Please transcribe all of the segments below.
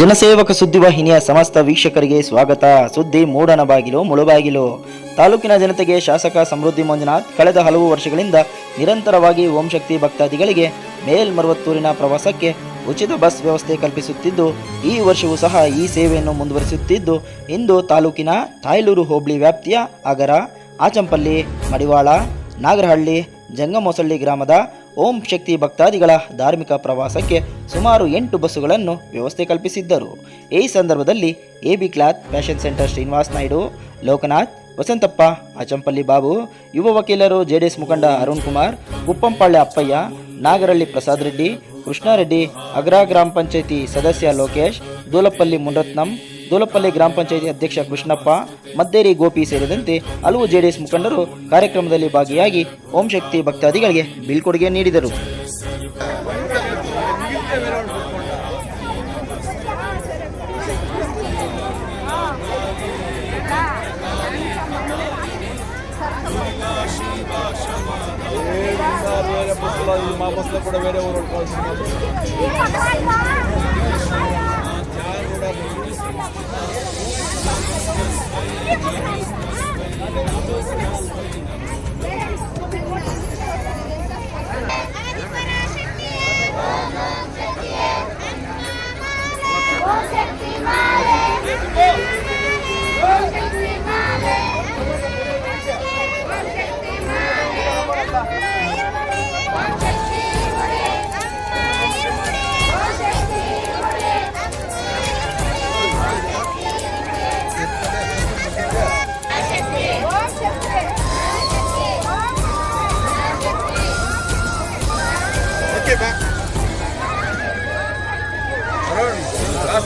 ಜನಸೇವಕ ಸುದ್ದಿವಾಹಿನಿಯ ಸಮಸ್ತ ವೀಕ್ಷಕರಿಗೆ ಸ್ವಾಗತ. ಸುದ್ದಿ ಮೂಡನ ಬಾಗಿಲು, ಮುಳುಬಾಗಿಲು. ತಾಲೂಕಿನ ಜನತೆಗೆ ಶಾಸಕ ಸಮೃದ್ಧಿ ಮಂಜುನಾಥ್, ಕಳೆದ ಹಲವು ವರ್ಷಗಳಿಂದ ನಿರಂತರವಾಗಿ ಓಂ ಶಕ್ತಿ ಭಕ್ತಾದಿಗಳಿಗೆ ಮೇಲ್ಮರುವತ್ತೂರಿನ ಪ್ರವಾಸಕ್ಕೆ ಉಚಿತ ಬಸ್ ವ್ಯವಸ್ಥೆ ಕಲ್ಪಿಸುತ್ತಿದ್ದು, ಈ ವರ್ಷವೂ ಸಹ ಈ ಸೇವೆಯನ್ನು ಮುಂದುವರಿಸುತ್ತಿದ್ದು, ಇಂದು ತಾಲೂಕಿನ ತಾಯ್ಲೂರು ಹೋಬಳಿ ವ್ಯಾಪ್ತಿಯ ಅಗರ, ಆಚಂಪಲ್ಲಿ, ಮಡಿವಾಳ, ನಾಗರಹಳ್ಳಿ, ಜಂಗಮೊಸಳ್ಳಿ ಗ್ರಾಮದ ಓಂ ಶಕ್ತಿ ಭಕ್ತಾದಿಗಳ ಧಾರ್ಮಿಕ ಪ್ರವಾಸಕ್ಕೆ ಸುಮಾರು ಎಂಟು ಬಸ್ಸುಗಳನ್ನು ವ್ಯವಸ್ಥೆ ಕಲ್ಪಿಸಿದ್ದರು. ಈ ಸಂದರ್ಭದಲ್ಲಿ A B cloth fashion centre Srinivas Naidu, Loknath, Vasanthappa Achampalli Babu, ಯುವ ವಕೀಲರು ಜೆಡಿಎಸ್ ಮುಖಂಡ ಅರುಣ್ ಕುಮಾರ್ ಕುಪ್ಪಂಪಾಳ್ಯ ಅಪ್ಪಯ್ಯ ನಾಗರಳ್ಳಿ ಪ್ರಸಾದ್ ರೆಡ್ಡಿ, ಕೃಷ್ಣಾರೆಡ್ಡಿ, ಅಗ್ರ ಗ್ರಾಮ ಪಂಚಾಯಿತಿ ಸದಸ್ಯ ಲೋಕೇಶ್, ದೂಲಪಲ್ಲಿ ಮುನರತ್ನಂ ದೂಲಪಲ್ಲಿ ಗ್ರಾಮ ಪಂಚಾಯಿತಿ ಅಧ್ಯಕ್ಷ ಕೃಷ್ಣಪ್ಪ ಮದ್ದೇರಿ ಗೋಪಿ ಸೇರಿದಂತೆ ಹಲವು ಜೆಡಿಎಸ್ ಮುಖಂಡರು ಕಾರ್ಯಕ್ರಮದಲ್ಲಿ ಭಾಗಿಯಾಗಿ ಓಂ ಶಕ್ತಿ ಭಕ್ತಾದಿಗಳಿಗೆ ಬೀಳ್ಕೊಡುಗೆ ನೀಡಿದರು. ಮಾಪಸ್ ಕೂಡ ಬೇರೆ ಕಳಿಸ್ತಾರೆ Aku 啥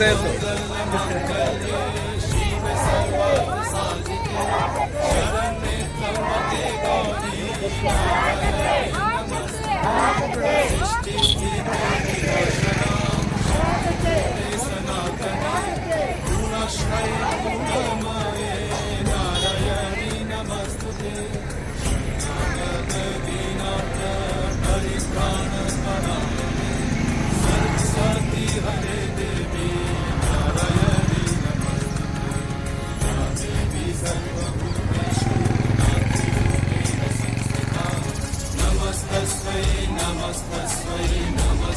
es?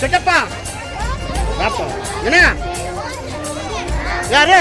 செட்டப்பா பாப்பா என்ன? யாரு?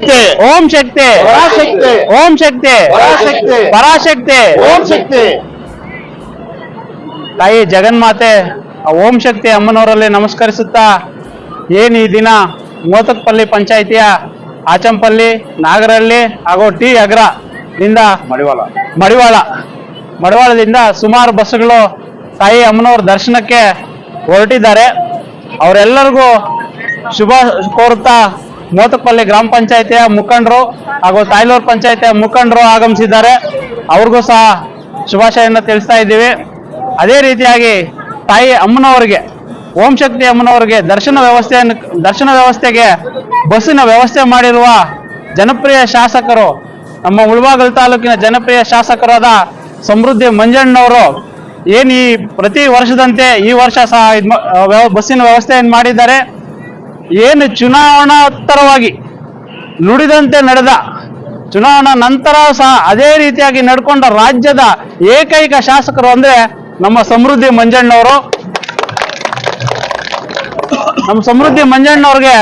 ಶಕ್ತಿ. ಓಂ ಶಕ್ತಿ. ಪರಾಶಕ್ತಿ. ಓಂ ಶಕ್ತಿ. ಪರಾಶಕ್ತಿ. ಪರಾಶಕ್ತಿ. ಓಂ ಶಕ್ತಿ. ತಾಯಿ ಜಗನ್ಮಾತೆ ಓಂ ಶಕ್ತಿ ಅಮ್ಮನವರಲ್ಲಿ ನಮಸ್ಕರಿಸುತ್ತಾ ಏನ್ ಈ ದಿನ ಮೋತಕ್ಪಲ್ಲಿ ಪಂಚಾಯಿತಿಯ ಆಚಂಪಲ್ಲಿ ನಾಗರಹಳ್ಳಿ ಹಾಗೂ ಟಿ ಅಗ್ರ ಮಡಿವಾಳ. ಮಡಿವಾಳ. ಮಡಿವಾಳದಿಂದ ಸುಮಾರು ಬಸ್ಸುಗಳು ತಾಯಿ ಅಮ್ಮನವ್ರ ದರ್ಶನಕ್ಕೆ ಹೊರಟಿದ್ದಾರೆ. ಅವರೆಲ್ಲರಿಗೂ ಶುಭ ಕೋರುತ್ತಾ ಮೋತಪಲ್ಲಿ ಗ್ರಾಮ ಪಂಚಾಯತಿಯ ಮುಖಂಡರು ಹಾಗೂ ತಾಯ್ಲೂರು ಪಂಚಾಯತಿಯ ಮುಖಂಡರು ಆಗಮಿಸಿದ್ದಾರೆ. ಅವ್ರಿಗೂ ಸಹ ಶುಭಾಶಯವನ್ನು ತಿಳಿಸ್ತಾ ಇದ್ದೀವಿ. ಅದೇ ರೀತಿಯಾಗಿ ತಾಯಿ ಅಮ್ಮನವರಿಗೆ, ಓಂ ಶಕ್ತಿ ಅಮ್ಮನವರಿಗೆ ದರ್ಶನ ವ್ಯವಸ್ಥೆಯನ್ನು, ದರ್ಶನ ವ್ಯವಸ್ಥೆಗೆ ಬಸ್ಸಿನ ವ್ಯವಸ್ಥೆ ಮಾಡಿರುವ ಜನಪ್ರಿಯ ಶಾಸಕರು, ನಮ್ಮ ಉಳ್ವಾಗಲ್ ತಾಲೂಕಿನ ಜನಪ್ರಿಯ ಶಾಸಕರಾದ ಸಮೃದ್ಧಿ ಮಂಜಣ್ಣವರು ಏನು ಈ ಪ್ರತಿ ವರ್ಷದಂತೆ ಈ ವರ್ಷ ಸಹ ಬಸ್ಸಿನ ವ್ಯವಸ್ಥೆಯನ್ನು ಮಾಡಿದ್ದಾರೆ. ಏನು ಚುನಾವಣೋತ್ತರವಾಗಿ ನುಡಿದಂತೆ ನಡೆದ ಚುನಾವಣಾ ನಂತರ ಸಹ ಅದೇ ರೀತಿಯಾಗಿ ನಡ್ಕೊಂಡ ರಾಜ್ಯದ ಏಕೈಕ ಶಾಸಕರು ಅಂದ್ರೆ ನಮ್ಮ ಸಮೃದ್ಧಿ ಮಂಜಣ್ಣವರು. ನಮ್ಮ ಸಮೃದ್ಧಿ ಮಂಜಣ್ಣವ್ರಿಗೆ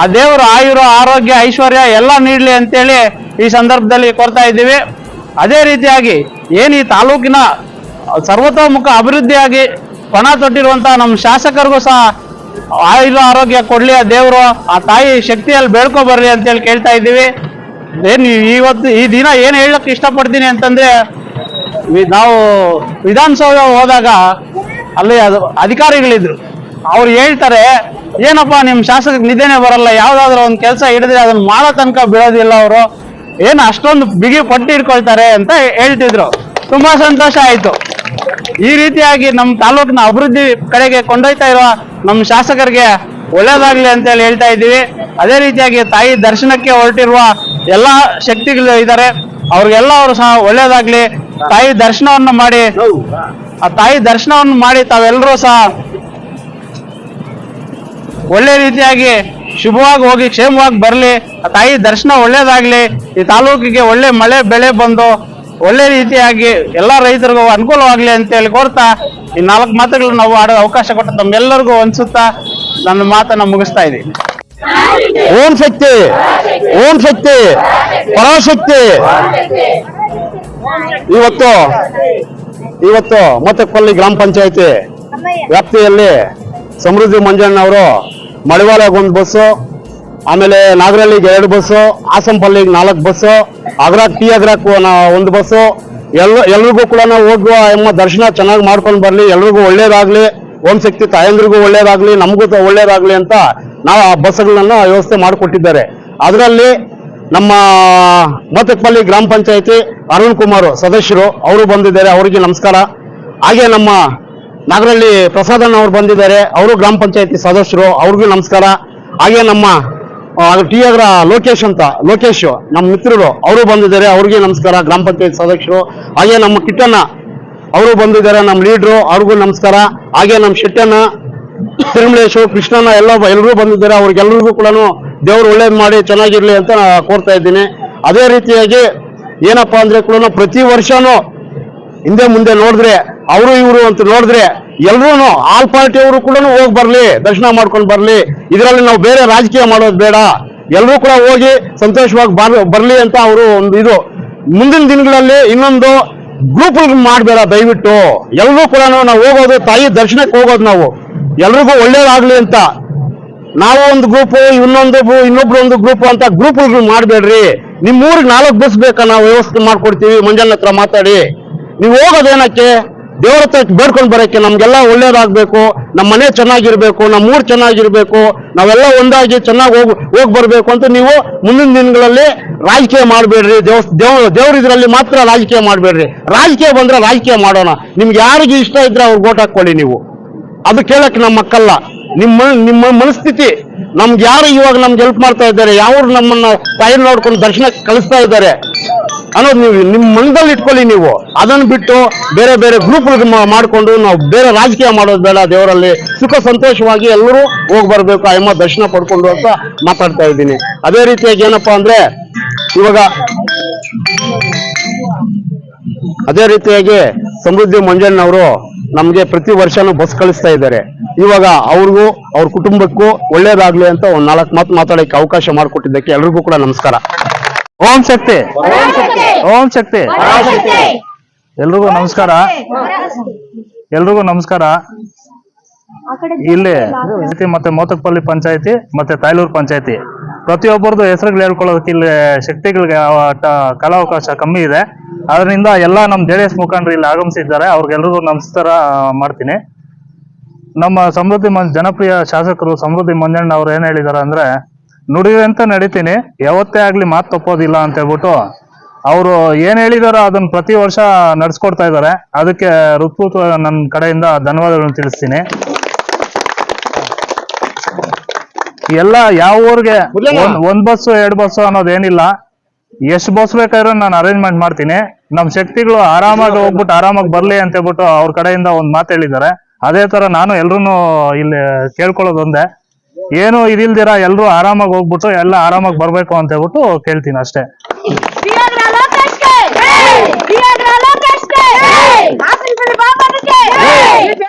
ಆ ದೇವರು ಆಯುರ, ಆರೋಗ್ಯ, ಐಶ್ವರ್ಯ ಎಲ್ಲ ನೀಡಲಿ ಅಂತೇಳಿ ಈ ಸಂದರ್ಭದಲ್ಲಿ ಕೊಡ್ತಾ ಇದ್ದೀವಿ. ಅದೇ ರೀತಿಯಾಗಿ ಏನು ಈ ತಾಲೂಕಿನ ಸರ್ವತೋಮುಖ ಅಭಿವೃದ್ಧಿಯಾಗಿ ಪಣ ತೊಟ್ಟಿರುವಂತಹ ನಮ್ಮ ಶಾಸಕರಿಗೂ ಸಹ ಆಯುರ ಆರೋಗ್ಯ ಕೊಡ್ಲಿ, ಆ ದೇವರು, ಆ ತಾಯಿ ಶಕ್ತಿಯಲ್ಲಿ ಬೇಡ್ಕೊ ಬರ್ರಿ ಅಂತೇಳಿ ಕೇಳ್ತಾ ಇದ್ದೀವಿ. ಏನ್ ಇವತ್ತು ಈ ದಿನ ಏನು ಹೇಳಕ್ ಇಷ್ಟಪಡ್ತೀನಿ ಅಂತಂದ್ರೆ ನಾವು ವಿಧಾನಸೌಧ ಹೋದಾಗ ಅಲ್ಲಿ ಅದು ಅಧಿಕಾರಿಗಳಿದ್ರು. ಅವ್ರು ಹೇಳ್ತಾರೆ, ಏನಪ್ಪ, ನಿಮ್ ಶಾಸಕ ನಿದ್ದೆನೆ ಬರಲ್ಲ, ಯಾವ್ದಾದ್ರು ಒಂದು ಕೆಲಸ ಹಿಡಿದ್ರೆ ಅದನ್ನ ಮಾಡೋ ತನಕ ಬಿಡೋದಿಲ್ಲ ಅವರು. ಏನು ಅಷ್ಟೊಂದು ಬಿಗಿ ಪಟ್ಟಿ ಇಟ್ಕೊಳ್ತಾರೆ ಅಂತ ಹೇಳ್ತಿದ್ರು. ತುಂಬಾ ಸಂತೋಷ ಆಯ್ತು. ಈ ರೀತಿಯಾಗಿ ನಮ್ಮ ತಾಲೂಕಿನ ಅಭಿವೃದ್ಧಿ ಕಡೆಗೆ ಕೊಂಡೊಯ್ತಾ ಇರುವ ನಮ್ಮ ಶಾಸಕರಿಗೆ ಒಳ್ಳೇದಾಗ್ಲಿ ಅಂತ ಹೇಳಿ ಹೇಳ್ತಾ ಇದ್ದೀವಿ. ಅದೇ ರೀತಿಯಾಗಿ ತಾಯಿ ದರ್ಶನಕ್ಕೆ ಹೊರಟಿರುವ ಎಲ್ಲಾ ಶಕ್ತಿಗಳು ಇದ್ದಾರೆ. ಅವ್ರಿಗೆಲ್ಲ ಅವರು ಸಹ ಒಳ್ಳೇದಾಗ್ಲಿ. ತಾಯಿ ದರ್ಶನವನ್ನು ಮಾಡಿ, ಆ ತಾಯಿ ದರ್ಶನವನ್ನು ಮಾಡಿ ತಾವೆಲ್ಲರೂ ಸಹ ಒಳ್ಳೆ ರೀತಿಯಾಗಿ ಶುಭವಾಗಿ ಹೋಗಿ, ಕ್ಷೇಮವಾಗಿ ಬರಲಿ. ಆ ತಾಯಿ ದರ್ಶನ ಒಳ್ಳೇದಾಗ್ಲಿ. ಈ ತಾಲೂಕಿಗೆ ಒಳ್ಳೆ ಮಳೆ ಬೆಳೆ ಬಂದು, ಒಳ್ಳೆ ರೀತಿಯಾಗಿ ಎಲ್ಲ ರೈತರಿಗೂ ಅನುಕೂಲವಾಗ್ಲಿ ಅಂತ ಹೇಳಿ ಕೋರ್ತಾ ಈ ನಾಲ್ಕು ಮಾತುಗಳು ನಾವು ಆಡೋ ಅವಕಾಶ ಕೊಟ್ಟ ತಮ್ಮೆಲ್ಲರಿಗೂ ಅನ್ಸುತ್ತಾ ನನ್ನ ಮಾತನ್ನ ಮುಗಿಸ್ತಾ ಇದ್ದೀನಿ. ಓಂ ಶಕ್ತಿ ಓಂ ಶಕ್ತಿ, ಪರಾಶಕ್ತಿ. ಇವತ್ತು ಇವತ್ತು ಮೊತ್ತಪಲ್ಲಿ ಗ್ರಾಮ ಪಂಚಾಯತಿ ವ್ಯಾಪ್ತಿಯಲ್ಲಿ ಸಮೃದ್ಧಿ ಮಂಜಣ್ಣ ಅವರು ಮಡಿವಾಳಗೆ ಒಂದು ಬಸ್ಸು, ಆಮೇಲೆ ನಾಗರಹಳ್ಳಿಗೆ ಎರಡು ಬಸ್ಸು ಹಾಸಂಪಲ್ಲಿಗೆ ನಾಲ್ಕು ಬಸ್ಸು ಅಗ್ರಾಕ್ ಟಿ ಅಗ್ರಾಕ್ ಒಂದು ಬಸ್ಸು ಎಲ್ಲ ಎಲ್ರಿಗೂ ಕೂಡ ನಾವು ಹೋಗುವ ಎಮ್ಮ ದರ್ಶನ ಚೆನ್ನಾಗಿ ಮಾಡ್ಕೊಂಡು ಬರಲಿ. ಎಲ್ರಿಗೂ ಒಳ್ಳೇದಾಗ್ಲಿ. ಓಂ ಶಕ್ತಿ ತಾಯಂದ್ರಿಗೂ ಒಳ್ಳೇದಾಗ್ಲಿ. ನಮಗೂ ಒಳ್ಳೇದಾಗ್ಲಿ ಅಂತ ನಾವು ಆ ಬಸ್ಗಳನ್ನ ವ್ಯವಸ್ಥೆ ಮಾಡಿಕೊಟ್ಟಿದ್ದಾರೆ. ಅದರಲ್ಲಿ ನಮ್ಮ ಮೋತಕ್ಪಲ್ಲಿ ಗ್ರಾಮ ಪಂಚಾಯತಿ ಅರುಣ್ ಕುಮಾರ್ ಸದಸ್ಯರು ಅವರು ಬಂದಿದ್ದಾರೆ. ಅವರಿಗೆ ನಮಸ್ಕಾರ. ಹಾಗೆ ನಮ್ಮ ನಾಗರಳ್ಳಿ ಪ್ರಸಾದಣ್ಣ ಅವರು ಬಂದಿದ್ದಾರೆ. ಅವರು ಗ್ರಾಮ ಪಂಚಾಯತಿ ಸದಸ್ಯರು. ಅವ್ರಿಗೂ ನಮಸ್ಕಾರ. ಹಾಗೆ ನಮ್ಮ ಟಿ ಅಗ್ರ ಲೋಕೇಶ್ ಅಂತ, ಲೋಕೇಶ್, ನಮ್ಮ ಮಿತ್ರರು, ಅವರು ಬಂದಿದ್ದಾರೆ, ಅವ್ರಿಗೆ ನಮಸ್ಕಾರ, ಗ್ರಾಮ ಪಂಚಾಯತ್ ಸದಸ್ಯರು, ಹಾಗೆ ನಮ್ಮ ಕಿಟ್ಟಣ್ಣ, ಅವರು ಬಂದಿದ್ದಾರೆ, ನಮ್ಮ ಲೀಡ್ರು, ಅವ್ರಿಗೂ ನಮಸ್ಕಾರ, ಹಾಗೆ ನಮ್ಮ ಶೆಟ್ಟಣ್ಣ, ತಿರುಮಲೇಶು ಕೃಷ್ಣನ ಎಲ್ಲ ಎಲ್ಲರೂ ಬಂದಿದ್ದಾರೆ ಅವ್ರಿಗೆಲ್ಲರಿಗೂ ಕೂಡ ದೇವರು ಒಳ್ಳೇದು ಮಾಡಿ ಚೆನ್ನಾಗಿರಲಿ ಅಂತ ಕೋರ್ತಾ ಇದ್ದೀನಿ. ಅದೇ ರೀತಿಯಾಗಿ ಏನಪ್ಪಾ ಅಂದ್ರೆ ಕೂಡ ಪ್ರತಿ ವರ್ಷನೂ ಹಿಂದೆ ಮುಂದೆ ನೋಡಿದ್ರೆ, ಅವರು ಇವರು ಅಂತ ನೋಡಿದ್ರೆ ಎಲ್ರೂ ಆಲ್ ಪಾರ್ಟಿ ಅವರು ಕೂಡ ಹೋಗಿ ಬರ್ಲಿ, ದರ್ಶನ ಮಾಡ್ಕೊಂಡು ಬರ್ಲಿ. ಇದರಲ್ಲಿ ನಾವು ಬೇರೆ ರಾಜಕೀಯ ಮಾಡೋದು ಬೇಡ. ಎಲ್ಲರೂ ಕೂಡ ಹೋಗಿ ಸಂತೋಷವಾಗಿ ಬರ್, ಬರ್ಲಿ ಅಂತ ಅವರು ಒಂದು ಇದು. ಮುಂದಿನ ದಿನಗಳಲ್ಲಿ ಇನ್ನೊಂದು ಗ್ರೂಪ್ ಮಾಡಬೇಡ, ದಯವಿಟ್ಟು. ಎಲ್ಲರೂ ಕೂಡ ನಾವು ಹೋಗೋದು, ತಾಯಿ ದರ್ಶನಕ್ಕೆ ಹೋಗೋದು ನಾವು. ಎಲ್ರಿಗೂ ಒಳ್ಳೇದಾಗ್ಲಿ ಅಂತ. ನಾವು ಒಂದು ಗ್ರೂಪ್ ಇನ್ನೊಂದು ಇನ್ನೊಬ್ರು ಒಂದು ಗ್ರೂಪ್ ಅಂತ ಗ್ರೂಪ್ ಮಾಡಬೇಡ್ರಿ. ನಿಮ್ಮ ಊರಿಗೆ ನಾಲ್ಕು ಬಸ್ ಬೇಕಾ? ನಾವು ವ್ಯವಸ್ಥೆ ಮಾಡ್ಕೊಡ್ತೀವಿ. ಮಂಜಾನ ಹತ್ರ ಮಾತಾಡಿ. ನೀವು ಹೋಗೋದೇನಕ್ಕೆ? ದೇವ್ರ ಹತ್ರ ಬೇಡ್ಕೊಂಡು ಬರೋಕ್ಕೆ ನಮಗೆಲ್ಲ ಒಳ್ಳೇದಾಗ್ಬೇಕು ನಮ್ಮ ಮನೆ ಚೆನ್ನಾಗಿರ್ಬೇಕು ನಮ್ಮ ಊರು ಚೆನ್ನಾಗಿರ್ಬೇಕು, ನಾವೆಲ್ಲ ಒಂದಾಗಿ ಚೆನ್ನಾಗಿ ಹೋಗ್, ಹೋಗಿ ಬರ್ಬೇಕು ಅಂತ ನೀವು ಮುಂದಿನ ದಿನಗಳಲ್ಲಿ ರಾಜಕೀಯ ಮಾಡಬೇಡ್ರಿ. ದೇವ್ ದೇವ್ ದೇವ್ರ ಇದರಲ್ಲಿ ಮಾತ್ರ ರಾಜಕೀಯ ಮಾಡಬೇಡ್ರಿ. ರಾಜಕೀಯ ಬಂದ್ರೆ ರಾಜಕೀಯ ಮಾಡೋಣ. ನಿಮ್ಗೆ ಯಾರಿಗೆ ಇಷ್ಟ ಇದ್ರೆ ಅವ್ರು ಓಟ್ ಹಾಕೊಳ್ಳಿ ನೀವು. ಅದು ಕೇಳಕ್ಕೆ ನಮ್ಮ ಮಕ್ಕಲ್ಲ ನಿಮ್ಮ ನಿಮ್ಮ ಮನಸ್ಥಿತಿ. ನಮ್ಗೆ ಯಾರು ಇವಾಗ ನಮ್ಗೆ ಹೆಲ್ಪ್ ಮಾಡ್ತಾ ಇದ್ದಾರೆ ಯಾರು ನಮ್ಮನ್ನ ಟೈಮ್ ನೋಡ್ಕೊಂಡು ದರ್ಶನಕ್ಕೆ ಕಳಿಸ್ತಾ ಇದ್ದಾರೆ ಅನ್ನೋದು ನೀವು ನಿಮ್ಮ ಮನದಲ್ಲಿ ಇಟ್ಕೊಳ್ಳಿ ನೀವು. ಅದನ್ನು ಬಿಟ್ಟು ಬೇರೆ ಬೇರೆ ಗ್ರೂಪ್ ಮಾಡ್ಕೊಂಡು ನಾವು ಬೇರೆ ರಾಜಕೀಯ ಮಾಡೋದು ಬೇಡ, ದೇವರಲ್ಲಿ ಸುಖ ಸಂತೋಷವಾಗಿ ಎಲ್ಲರೂ ಹೋಗಿ ಬರ್ಬೇಕು ಅಮ್ಮ ದರ್ಶನ ಪಡ್ಕೊಂಡು ಅಂತ ಮಾತಾಡ್ತಾ ಇದ್ದೀನಿ. ಅದೇ ರೀತಿಯಾಗಿ ಏನಪ್ಪಾ ಅಂದ್ರೆ, ಇವಾಗ ಅದೇ ರೀತಿಯಾಗಿ ಸಮೃದ್ಧಿ ಮಂಜಣ್ಣವರು ನಮ್ಗೆ ಪ್ರತಿ ವರ್ಷನೂ ಬಸ್ ಕಳಿಸ್ತಾ ಇದ್ದಾರೆ. ಇವಾಗ ಅವ್ರಿಗೂ, ಅವ್ರ ಕುಟುಂಬಕ್ಕೂ ಒಳ್ಳೇದಾಗ್ಲಿ ಅಂತ ಒಂದ್ ನಾಲ್ಕು ಮಾತು ಮಾತಾಡಕ್ಕೆ ಅವಕಾಶ ಮಾಡಿಕೊಟ್ಟಿದ್ದಕ್ಕೆ ಎಲ್ರಿಗೂ ಕೂಡ ನಮಸ್ಕಾರ. ಓಂ ಶಕ್ತಿ. ಓಂ ಶಕ್ತಿ. ಎಲ್ರಿಗೂ ನಮಸ್ಕಾರ. ಎಲ್ರಿಗೂ ನಮಸ್ಕಾರ. ಇಲ್ಲಿ ಮತ್ತೆ ಮೋತಕ್ಪಲ್ಲಿ ಪಂಚಾಯತಿ ಮತ್ತೆ ತಾಯ್ಲೂರು ಪಂಚಾಯತಿ. ಪ್ರತಿಯೊಬ್ಬರದು ಹೆಸರುಗಳು ಹೇಳ್ಕೊಳ್ಳೋದಕ್ಕೆ ಇಲ್ಲಿ ಶಕ್ತಿಗಳಿಗೆ ಕಲಾವಕಾಶ ಕಮ್ಮಿ ಇದೆ. ಅದರಿಂದ ಎಲ್ಲ ನಮ್ಮ ಜೆ ಡಿ ಎಸ್ ಮುಖಂಡರು ಇಲ್ಲಿ ಆಗಮಿಸಿದ್ದಾರೆ. ಅವ್ರಿಗೆಲ್ರಿಗೂ ನಮಸ್ಕಾರ ಮಾಡ್ತೀನಿ. ನಮ್ಮ ಸಮೃದ್ಧಿ ಜನಪ್ರಿಯ ಶಾಸಕರು ಸಮೃದ್ಧಿ ಮಂಜಣ್ಣ ಅವ್ರು ಏನ್ ಹೇಳಿದಾರೆ ಅಂದ್ರೆ ನುಡಿದಂತೆ ನಡೀತೀನಿ. ಯಾವತ್ತೇ ಆಗ್ಲಿ ಮಾತು ತಪ್ಪೋದಿಲ್ಲ ಅಂತ ಹೇಳ್ಬಿಟ್ಟು ಅವರು ಏನ್ ಹೇಳಿದಾರೋ ಅದನ್ನ ಪ್ರತಿ ವರ್ಷ ನಡ್ಸ್ಕೊಡ್ತಾ ಇದ್ದಾರೆ ಅದಕ್ಕೆ ಹೃತ್ಪೂರ್ವ ನನ್ನ ಕಡೆಯಿಂದ ಧನ್ಯವಾದಗಳನ್ನು ತಿಳಿಸ್ತೀನಿ. ಎಲ್ಲ ಯಾವ ಊರಿಗೆ ಒಂದ್- ಬಸ್ ಬಸ್ಸು ಎರಡ್ ಬಸ್ಸು ಅನ್ನೋದೇನಿಲ್ಲ ಎಷ್ಟು ಬಸ್ ಬೇಕಾದ್ರೂ ನಾನು ಅರೇಂಜ್ಮೆಂಟ್ ಮಾಡ್ತೀನಿ. ನಮ್ ಶಕ್ತಿಗಳು ಆರಾಮಾಗಿ ಹೋಗ್ಬಿಟ್ಟು ಆರಾಮಾಗಿ ಬರ್ಲಿ ಅಂತ ಹೇಳ್ಬಿಟ್ಟು ಅವ್ರ ಕಡೆಯಿಂದ ಒಂದ್ ಮಾತು ಹೇಳಿದ್ದಾರೆ ಅದೇ ತರ ನಾನು ಎಲ್ರು ಇಲ್ಲಿ ಕೇಳ್ಕೊಳ್ಳೋದು ಒಂದೇ. ಏನು ಇದಿಲ್ದಿರ ಎಲ್ಲರೂ ಆರಾಮಾಗಿ ಹೋಗ್ಬಿಟ್ಟು ಎಲ್ಲ ಆರಾಮಾಗಿ ಬರ್ಬೇಕು ಅಂತ ಹೇಳ್ಬಿಟ್ಟು ಕೇಳ್ತೀನಿ ಅಷ್ಟೇ.